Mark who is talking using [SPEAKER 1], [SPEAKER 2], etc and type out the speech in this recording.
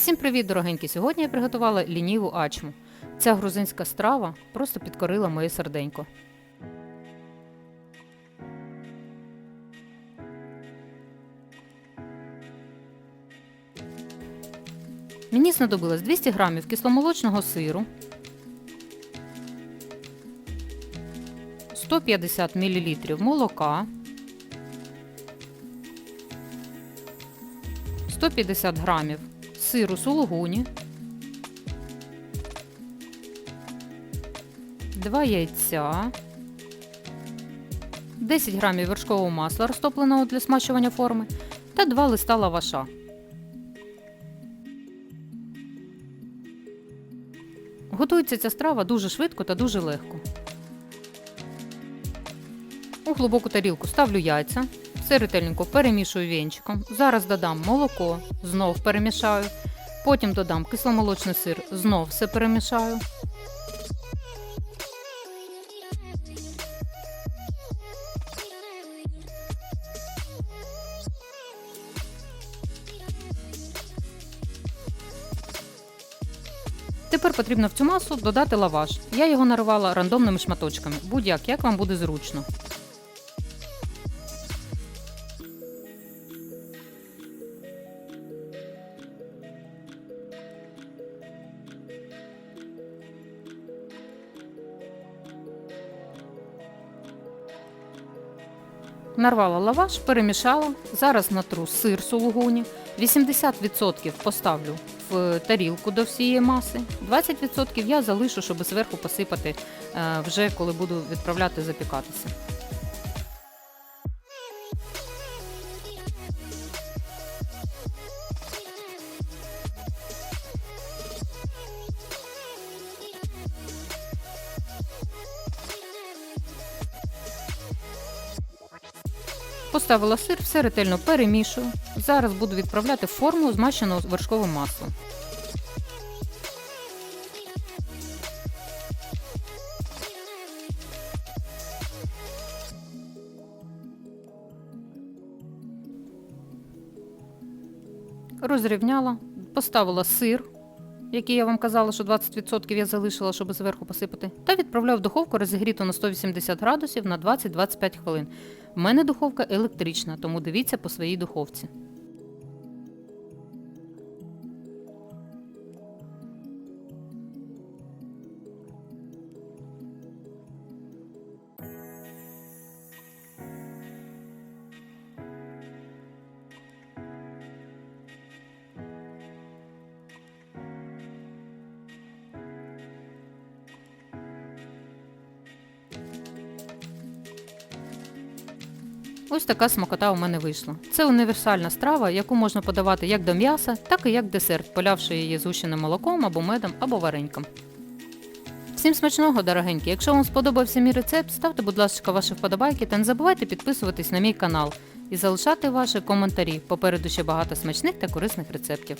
[SPEAKER 1] Всім привіт, дорогенькі! Сьогодні я приготувала лініву ачму. Ця грузинська страва просто підкорила моє серденько. Мені знадобилось 200 грамів кисломолочного сиру, 150 мл молока, 150 грамів сиру сулугуні, 2 яйця, 10 грамів вершкового масла розтопленого для смачування форми та 2 листа лаваша. Готується ця страва дуже швидко та дуже легко. У глибоку тарілку ставлю яйця, все ретельненько перемішую вінчиком. Зараз додам молоко, знов перемішаю. Потім додам кисломолочний сир, знов все перемішаю. Тепер потрібно в цю масу додати лаваш. Я його наривала рандомними шматочками, будь-як, як вам буде зручно. Нарвала лаваш, перемішала. Зараз натру сир сулугуні. 80% поставлю в тарілку до всієї маси. 20% я залишу, щоб зверху посипати е, вже коли буду відправляти запікатися. Поставила сир, все ретельно перемішую. Зараз буду відправляти форму, змащену вершковим маслом. Розрівняла, поставила сир, який я вам казала, що 20% я залишила, щоб зверху посипати, та відправляю в духовку розігріту на 180 градусів на 20-25 хвилин. У мене духовка електрична, тому дивіться по своїй духовці. Ось така смакота у мене вийшла. Це універсальна страва, яку можна подавати як до м'яса, так і як десерт, полявши її згущеним молоком або медом або вареньком. Всім смачного, дорогенькі! Якщо вам сподобався мій рецепт, ставте, будь ласка, ваші вподобайки та не забувайте підписуватись на мій канал і залишати ваші коментарі. Попереду ще багато смачних та корисних рецептів.